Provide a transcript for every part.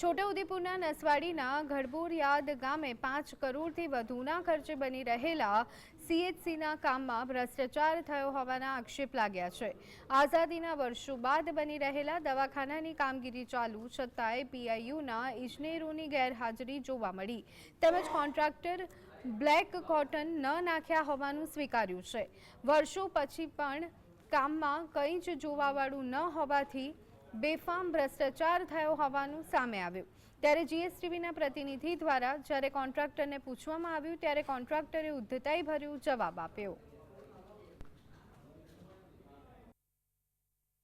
છોટાઉદેપુરના નસવાડીના ગઢબોરિયાદ ગામે પાંચ કરોડથી વધુના ખર્ચે બની રહેલા સીએચસીના કામમાં ભ્રષ્ટાચાર થયો હોવાના આક્ષેપ લાગ્યા છે. આઝાદીના વર્ષો બાદ બની રહેલા દવાખાનાની કામગીરી ચાલુ, છતાંય પીઆઈયુના ઇજનેરોની ગેરહાજરી જોવા મળી. તેમજ કોન્ટ્રાક્ટર બ્લેક કોટન ન નાખ્યા હોવાનું સ્વીકાર્યું છે. વર્ષો પછી પણ કામમાં કંઈ જ જોવાવાળું ન હોવાથી બેફામ ભ્રષ્ટાચાર થયો હોવાનું સામે આવ્યું. ત્યારે જીએસટીવીના પ્રતિનિધિ દ્વારા જ્યારે કોન્ટ્રાક્ટરને પૂછવામાં આવ્યું ત્યારે કોન્ટ્રાક્ટરે ઉદ્ધતાઈ ભર્યું જવાબ આપ્યો.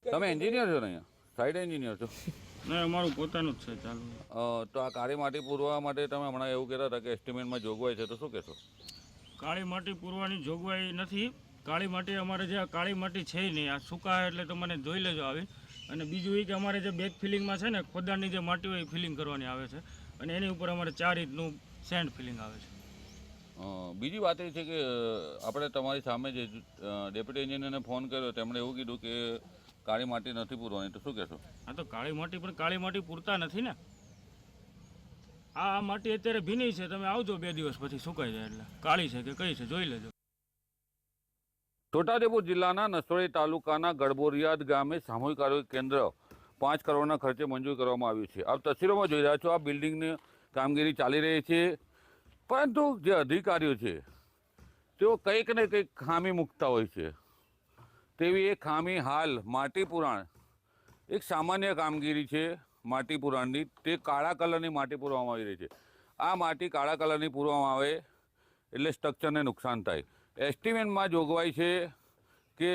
તમે એન્જિનિયર છો ને અહીંયા? સાઈડ એન્જિનિયર છો? ના અમારું પોતાનું જ છે ચાલુ. તો આ કાળી માટી પૂરવા માટે તમે હમણાં એવું કહેતા હતા કે એસ્ટિમેટમાં જોગવાઈ છે તો શું કહેશો? કાળી માટી પૂરવાની જોગવાઈ નથી. કાળી માટી અમારે જે આ કાળી માટી છે નહીં આ સૂકા એટલે તમને જોઈ લેજો આવી. અને બીજું એ કે અમારે જે બેક ફિલિંગમાં છે ને ખોદાણની જે માટી હોય એ ફિલિંગ કરવાની આવે છે. અને એની ઉપર અમારે ચાર ઇંચનું સેન્ડ ફિલિંગ આવે છે. બીજી વાત એ છે કે આપણે તમારી સામે જે ડેપ્યુટી એન્જિનિયરને ફોન કર્યો તેમણે એવું કીધું કે કાળી માટી નથી પૂરવાની. તો શું કહેશો? હા તો કાળી માટી પણ કાળી માટી પૂરતા નથી ને. આ આ માટી અત્યારે ભીની છે. તમે આવજો બે દિવસ પછી સુકાઈ જાય એટલે. કાળી છે કે કઈ છે જોઈ લેજો. છોટાઉદેપુર જિલ્લાના નસોડી તાલુકાના ગડબોરિયાદ ગામે સામૂહિક આરોગ્ય કેન્દ્ર પાંચ કરોડના ખર્ચે મંજૂર કરવામાં આવ્યું છે. આપ તસવીરોમાં જોઈ રહ્યા છો, આ બિલ્ડિંગની કામગીરી ચાલી રહી છે, પરંતુ જે અધિકારીઓ છે, તેઓ કંઈક ને કંઈક ખામી મૂકતા હોય છે. તેવી એ ખામી હાલ માટી પુરાણ એક સામાન્ય કામગીરી છે માટી પુરાણની તે કાળા કલરની માટી પૂરવામાં આવી રહી છે. આ માટી કાળા કલરની પૂરવામાં આવે એટલે સ્ટ્રક્ચરને નુકસાન થાય. એસ્ટિમેટમાં જોગવાઈ છે કે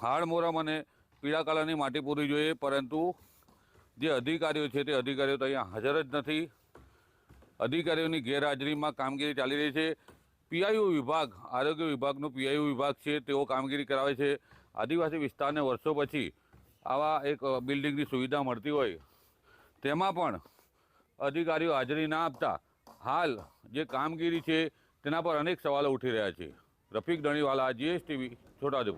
હાડમોરા મને પીળા કલરની માટી પૂરવી જોઈએ, પરંતુ જે અધિકારીઓ છે તે અધિકારીઓ તો અહીંયા હાજર જ નથી. અધિકારીઓની ગેરહાજરીમાં કામગીરી ચાલી રહી છે. પીઆઈયુ વિભાગ, આરોગ્ય વિભાગનો પીઆઈયુ વિભાગ છે, તેઓ કામગીરી કરાવે છે. આદિવાસી વિસ્તારને વર્ષો પછી આવા એક બિલ્ડિંગની સુવિધા મળતી હોય. તેમાં પણ અધિકારીઓ હાજરી ના આપતા હાલ જે કામગીરી છે તેના પર અનેક સવાલો ઉઠી રહ્યા છે. રફીક દણીવાલા જીએસટીવી છોટાઉદેપુર